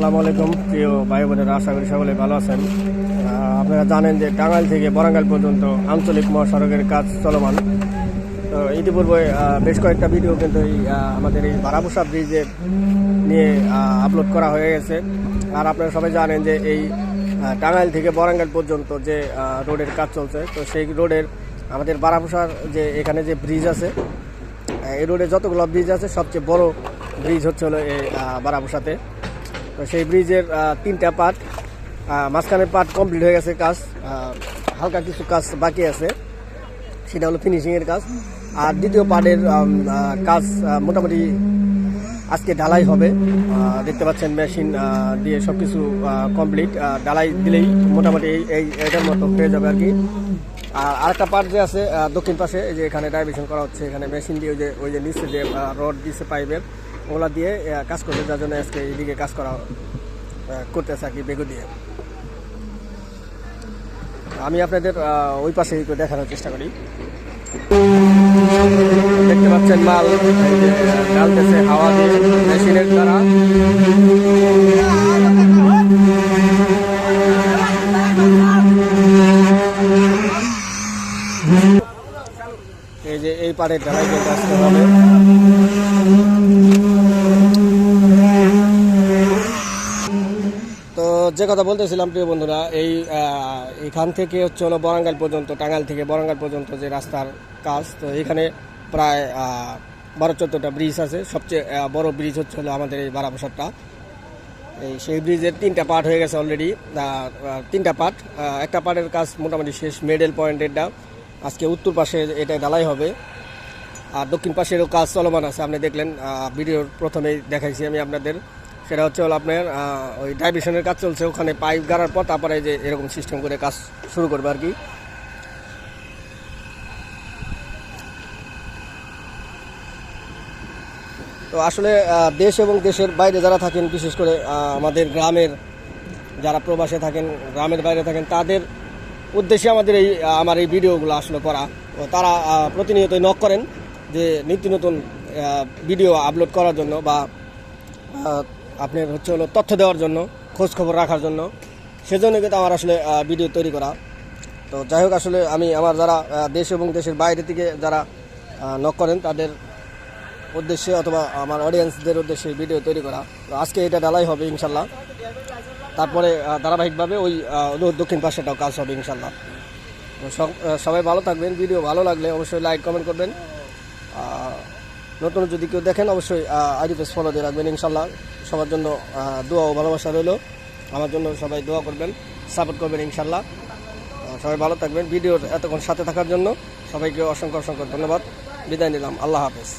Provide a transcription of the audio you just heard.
আসসালামু আলাইকুম। প্রিয় ভাই বোনেরা আশা করি সকলে ভালো আছেন। আপনারা জানেন যে টাঙ্গাইল থেকে বরাঙ্গাল পর্যন্ত আঞ্চলিক মহাসড়কের কাজ চলমান। তো ইতিপূর্বে বেশ কয়েকটা ভিডিও কিন্তু এই আমাদের এই বারাবুসা ব্রিজের নিয়ে আপলোড করা হয়ে গেছে। আর আপনারা সবাই জানেন যে এই টাঙ্গাইল থেকে বরাঙ্গাল পর্যন্ত যে রোডের কাজ চলছে তো সেই রোডের আমাদের বারাবুসার যে এখানে যে ব্রিজ আছে এই রোডে যতগুলো ব্রিজ আছে সবচেয়ে বড় ব্রিজ হচ্ছে হলো এই আহ, বারাবসাতে তো সেই ব্রিজের তিনটা পার্ট মাঝখানের পার্ট কমপ্লিট হয়ে গেছে কাজ হালকা কিছু কাজ বাকি আছে। সেটা হলো ফিনিশিংয়ের কাজ। আর দ্বিতীয় পার্টের কাজ মোটামুটি আজকে ঢালাই হবে। দেখতে পাচ্ছেন মেশিন দিয়ে সব কিছু কমপ্লিট ঢালাই দিলেই মোটামুটি এই এটার মতো হয়ে যাবে আর কি আর আরেকটা পার্ট যে আছে দক্ষিণ পাশে যে এখানে ডাইভেশন করা হচ্ছে, এখানে মেশিন দিয়ে ওই যে ওই যে নিচে যে রড দিচ্ছে পাইপের ওগুলা দিয়ে কাজ করবে যার জন্য আজকে এইদিকে কাজ করা করতেছে আর কি বেগু দিয়ে। আমি আপনাদের ওই পাশে দেখানোর চেষ্টা করি। দেখতে পাচ্ছেন মাল ডালতেছে, হাওয়া দিয়ে, মেশিনের দ্বারা। এই যে, এই পাড়ে ঢালাই কাজ করা হবে তো যে কথা বলতেছিলাম, প্রিয় বন্ধুরা, এই এখান থেকে হচ্ছে হলো বরাঙ্গাল পর্যন্ত, টাঙ্গাইল থেকে বরাঙ্গাল পর্যন্ত যে রাস্তার কাজ, তো এখানে প্রায় বারো চোদ্দোটা ব্রিজ আছে। সবচেয়ে বড় ব্রিজ হচ্ছে হলো আমাদের এই বারাবসারটা। এই সেই ব্রিজের তিনটা পার্ট হয়ে গেছে অলরেডি তিনটা পার্ট একটা পার্টের কাজ মোটামুটি শেষ মিডল পয়েন্টেরটা আজকে উত্তর পাশে এটা ঢালাই হবে। আর দক্ষিণ পাশেরও কাজ চলমান আছে, আপনি দেখলেন ভিডিওর প্রথমেই দেখাইছি আমি আপনাদের। সেটা হচ্ছে হলো আপনার ওই ডাইভিশনের কাজ চলছে, ওখানে পাইপ গাড়ার পর তারপরে যে এরকম সিস্টেম করে কাজ শুরু করবে আর কি। তো আসলে দেশ এবং দেশের বাইরে যারা থাকেন, বিশেষ করে আমাদের গ্রামের যারা প্রবাসে থাকেন, গ্রামের বাইরে থাকেন, তাদের উদ্দেশ্যে আমাদের এই আমার এই ভিডিওগুলো আসলে করা। তারা প্রতিনিয়তই নক করেন যে নিত্য নতুন ভিডিও আপলোড করার জন্য বা আপনার হচ্ছে হলো তথ্য দেওয়ার জন্য, খোঁজ খবর রাখার জন্য। সেজন্য কিন্তু আমার আসলে ভিডিও তৈরি করা। তো যাই হোক, আসলে আমি আমার যারা দেশ এবং দেশের বাইরে থেকে যারা নক করেন, তাদের উদ্দেশ্যে অথবা আমার অডিয়েন্সদের উদ্দেশ্যে ভিডিও তৈরি করা। তো আজকে এটা ডালাই হবে, ইনশাল্লাহ। তারপরে ধারাবাহিকভাবে ওই দক্ষিণ পাশেটাও কাজ হবে, ইনশাল্লাহ। তো সব- সবাই ভালো থাকবেন ভিডিও ভালো লাগলে অবশ্যই লাইক কমেন্ট করবেন। নতুন যদি কেউ দেখেন, অবশ্যই আইডি পেজ ফলো দিয়ে রাখবেন ইনশাল্লাহ সবার জন্য দোয়া ও ভালোবাসা রইল। আমার জন্য সবাই দোয়া করবেন সাপোর্ট করবেন ইনশাল্লাহ সবাই ভালো থাকবেন। ভিডিওর এতক্ষণ সাথে থাকার জন্য সবাইকে অসংখ্য অসংখ্য ধন্যবাদ। বিদায় নিলাম। আল্লাহ হাফেজ।